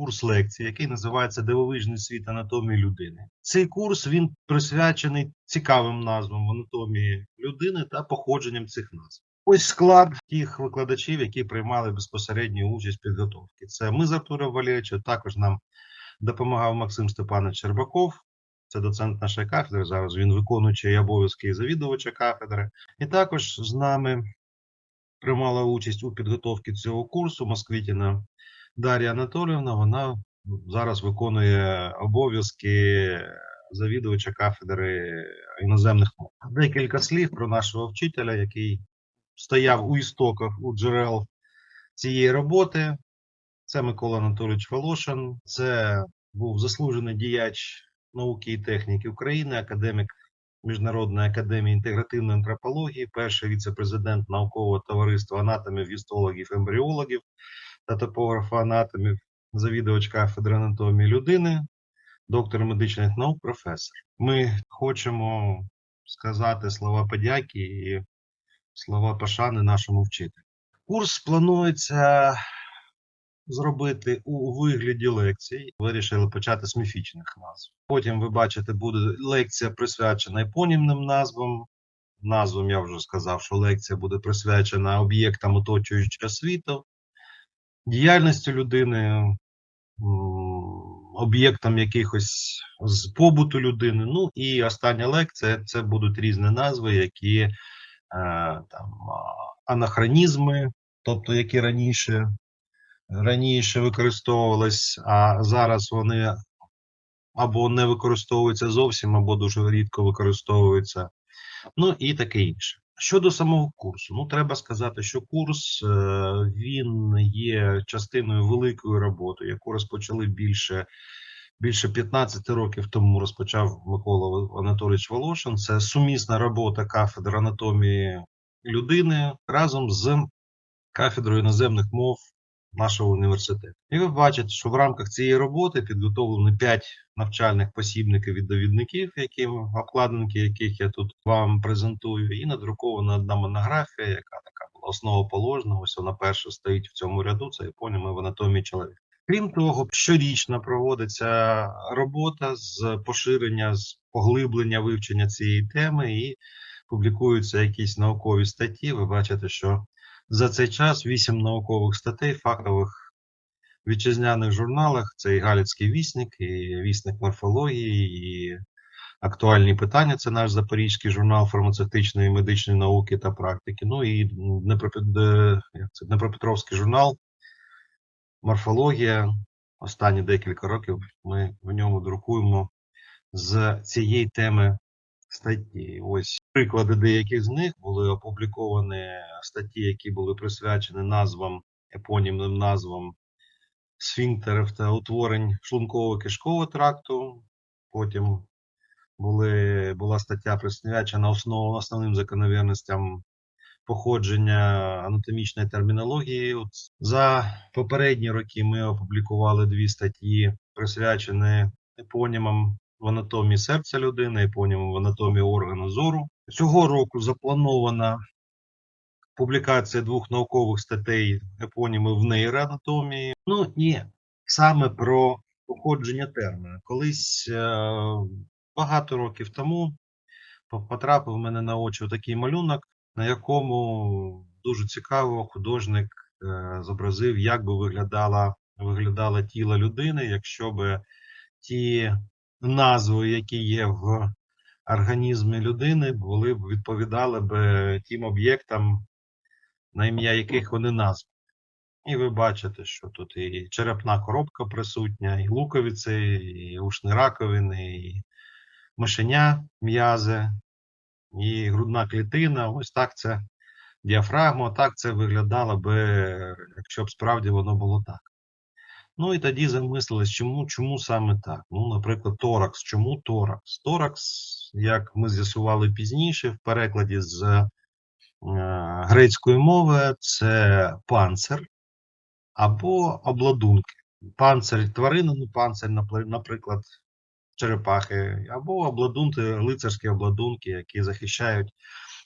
курс лекцій, який називається Дивовижний світ анатомії людини. Цей курс він присвячений цікавим назвам анатомії людини та походженням цих назв. Ось склад тих викладачів, які приймали безпосередню участь в підготовці. Це ми з Артуром Валерійовичем, також нам допомагав Максим Степанович Щербаков, це доцент нашої кафедри. Зараз він виконуючий обов'язки завідувача кафедри. І також з нами приймала участь у підготовці цього курсу Москвітіна Дар'я Анатоліївна. Вона зараз виконує обов'язки завідувача кафедри іноземних мов. Декілька слів про нашого вчителя, який стояв у істоках у джерел цієї роботи. Це Микола Анатолійович Волошин. Це був заслужений діяч науки і техніки України, академік Міжнародної академії інтегративної антропології, перший віце-президент наукового товариства анатомів, гістологів, ембріологів та топографа анатомів, завідувач кафедри анатомії людини, доктор медичних наук, професор. Ми хочемо сказати слова подяки і слова пошани нашому вчителю. Курс планується зробити у вигляді лекцій. Вирішили почати з міфічних назв. Потім ви бачите, буде лекція присвячена епонімним назвам. Назвам я вже сказав, що лекція буде присвячена об'єктам оточуючого світу, діяльності людини, об'єктам якихось з побуту людини. Ну і остання лекція це будуть різні назви, які е, там анахронізми, тобто які раніше раніше використовувались, а зараз вони або не використовуються зовсім, або дуже рідко використовуються. Ну і таке інше. Щодо самого курсу, ну треба сказати, що курс е, він є частиною великої роботи, яку розпочали більше, більше 15 років тому. Розпочав Микола Анатолійович Волошин. Це сумісна робота кафедри анатомії людини разом з кафедрою іноземних мов нашого університету. І ви бачите, що в рамках цієї роботи підготовлено 5 навчальних посібників і довідників, які обкладинки яких я тут вам презентую, і надрукована одна монографія, яка така була основоположна. Ось вона перша стоїть в цьому ряду. Це епоніми в анатомії чоловіка. Крім того, щорічно проводиться робота з поширення, з поглиблення вивчення цієї теми і публікуються якісь наукові статті. Ви бачите, що за цей час вісім наукових статей, фактових вітчизняних журналах. Це і Галицький вісник, і вісник морфології, і актуальні питання. Це наш запорізький журнал фармацевтичної медичної науки та практики. Ну і Днепропетровський журнал Морфологія. Останні декілька років ми в ньому друкуємо з цієї теми статті. Ось приклади деяких з них були опубліковані статті, які були присвячені назвам, епонімним назвам сфінктерів та утворень шлунково-кишкового тракту. Потім були, була стаття присвячена основ, основним закономірностям походження анатомічної термінології. От За попередні роки ми опублікували дві статті, присвячені епонімам в анатомії серця людини, епонімам в анатомії органу зору. Цього року запланована публікація двох наукових статей епоніми в нейроанатомії. Ну і саме про походження терміна. Колись е, багато років тому потрапив в мене на очі такий малюнок, на якому дуже цікаво художник е, зобразив, як би виглядала, виглядало тіло людини, якщо би ті назви, які є в організмі людини, були б відповідали б тим об'єктам, на ім'я яких вони названі. І ви бачите, що тут і черепна коробка присутня, і луковиці, і ушні раковини, і мишеня, м'язи, і грудна клітина. Ось так це діафрагма, так це виглядало би, якщо б справді воно було так. Ну і тоді замислились, чому, чому саме так? Ну, наприклад, торакс. Чому торакс? Торакс, як ми з'ясували пізніше, в перекладі з е, грецької мови, це панцир або обладунки. Панцир тварини, ну панцир, наприклад, черепахи, або обладунки, лицарські обладунки, які захищають,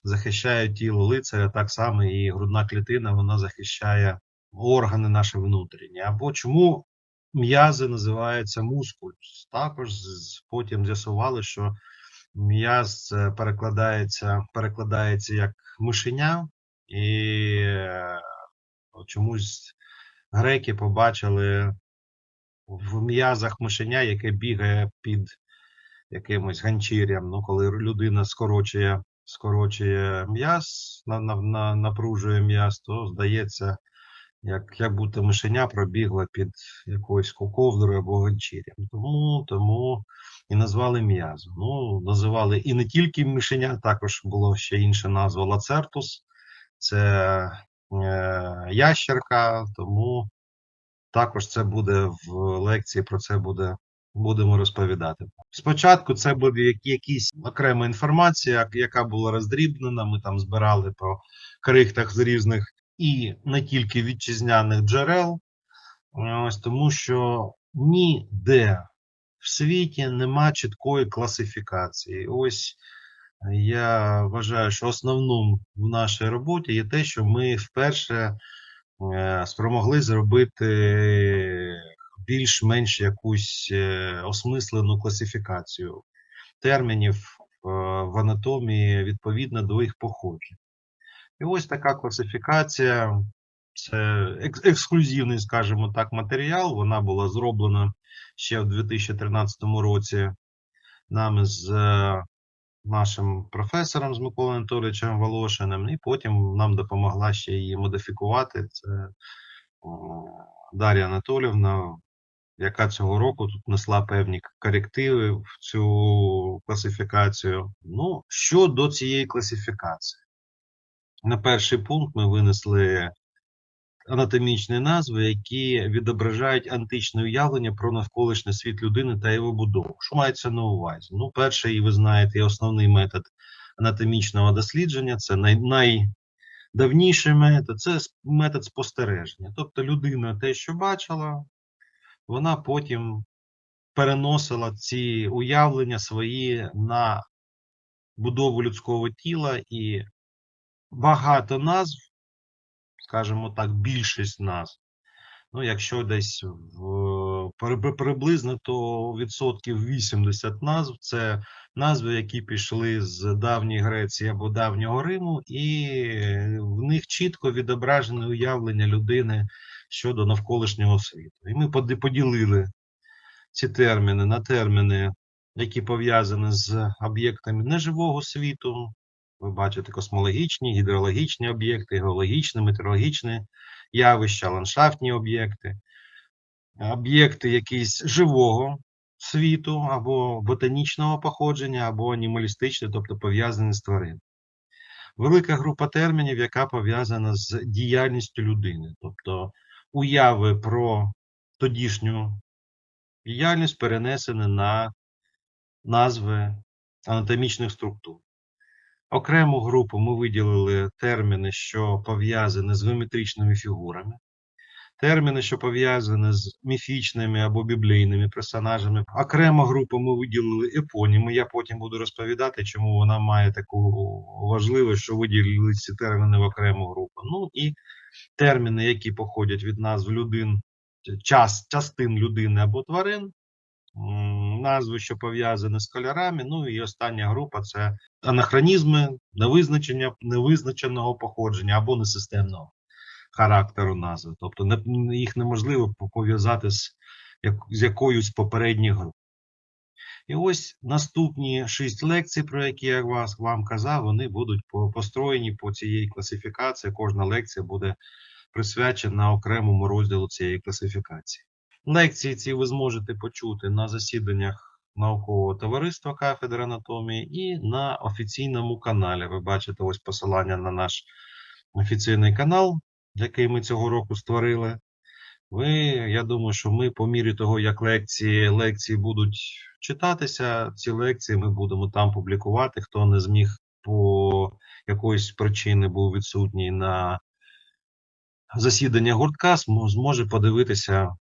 захищають тіло лицаря, так само і грудна клітина, вона захищає органи наші внутрішні. Або чому м'язи називаються мускульс. Також потім з'ясували, що м'яз перекладається, перекладається як мишеня, і е, чомусь греки побачили в м'язах мишеня, яке бігає під якимось ганчір'ям. Ну, коли людина скорочує, скорочує м'яз, на, на, на, напружує м'яз, то здається, як, як будто мишеня пробігла під якоюсь ковдрою або ганчір'ям. Тому, тому і назвали м'язом. Ну, називали і не тільки мишеня, також було ще інша назва лацертус. Це е, ящерка, тому також це буде в лекції, про це буде, будемо розповідати. Спочатку це буде як- якісь окрема інформація, яка була роздрібнена. Ми там збирали по крихтах з різних і не тільки вітчизняних джерел. Ось тому, що ніде в світі нема чіткої класифікації. Ось я вважаю, що основним в нашій роботі є те, що ми вперше е, спромогли зробити більш-менш якусь е, осмислену класифікацію термінів е, в анатомії відповідно до їх походження. І ось така класифікація. Це ексклюзивний, скажімо так, матеріал. Вона була зроблена ще в 2013 році нами з е, нашим професором з Миколою Анатолійовичем Волошиним, і потім нам допомогла ще її модифікувати. Це е, Дар'я Анатолівна, яка цього року тут несла певні корективи в цю класифікацію. Ну, щодо цієї класифікації, на перший пункт ми винесли анатомічні назви, які відображають античне уявлення про навколишній світ людини та його будову. Що мається на увазі? Ну, перший, ви знаєте, і основний метод анатомічного дослідження це най, найдавніший метод, це метод спостереження. Тобто людина те, що бачила, вона потім переносила ці уявлення свої на будову людського тіла і багато назв, скажімо так, більшість назв. Ну, якщо десь в, приблизно, то відсотків 80 назв це назви, які пішли з давньої Греції або давнього Риму, і в них чітко відображене уявлення людини щодо навколишнього світу. І ми поділили ці терміни на терміни, які пов'язані з об'єктами неживого світу. Ви бачите космологічні, гідрологічні об'єкти, геологічні, метеорологічні явища, ландшафтні об'єкти, об'єкти якісь живого світу або ботанічного походження, або анімалістичні, тобто пов'язані з тварин. Велика група термінів, яка пов'язана з діяльністю людини, тобто уяви про тодішню діяльність перенесені на назви анатомічних структур. Окрему групу ми виділили терміни, що пов'язані з геометричними фігурами, терміни, що пов'язані з міфічними або біблійними персонажами. Окрему групу ми виділили епоніми. Я потім буду розповідати, чому вона має таку важливість, що виділили ці терміни в окрему групу. Ну і терміни, які походять від назв людин, час, частин людини або тварин, назви, що пов'язані з кольорами. Ну і остання група це анахронізми, невизначення, невизначеного походження або несистемного характеру назви. Тобто їх неможливо пов'язати з, як, з якоюсь попередніх груп. І ось наступні шість лекцій, про які я вас, вам казав, вони будуть построєні по цієї класифікації. Кожна лекція буде присвячена окремому розділу цієї класифікації. Лекції ці ви зможете почути на засіданнях наукового товариства кафедри анатомії і на офіційному каналі. Ви бачите ось посилання на наш офіційний канал, який ми цього року створили. Ви, я думаю, що ми по мірі того, як лекції, лекції будуть читатися, ці лекції ми будемо там публікувати. Хто не зміг по якоїсь причини був відсутній на засідання гуртка, зможе подивитися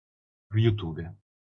в Ютубі.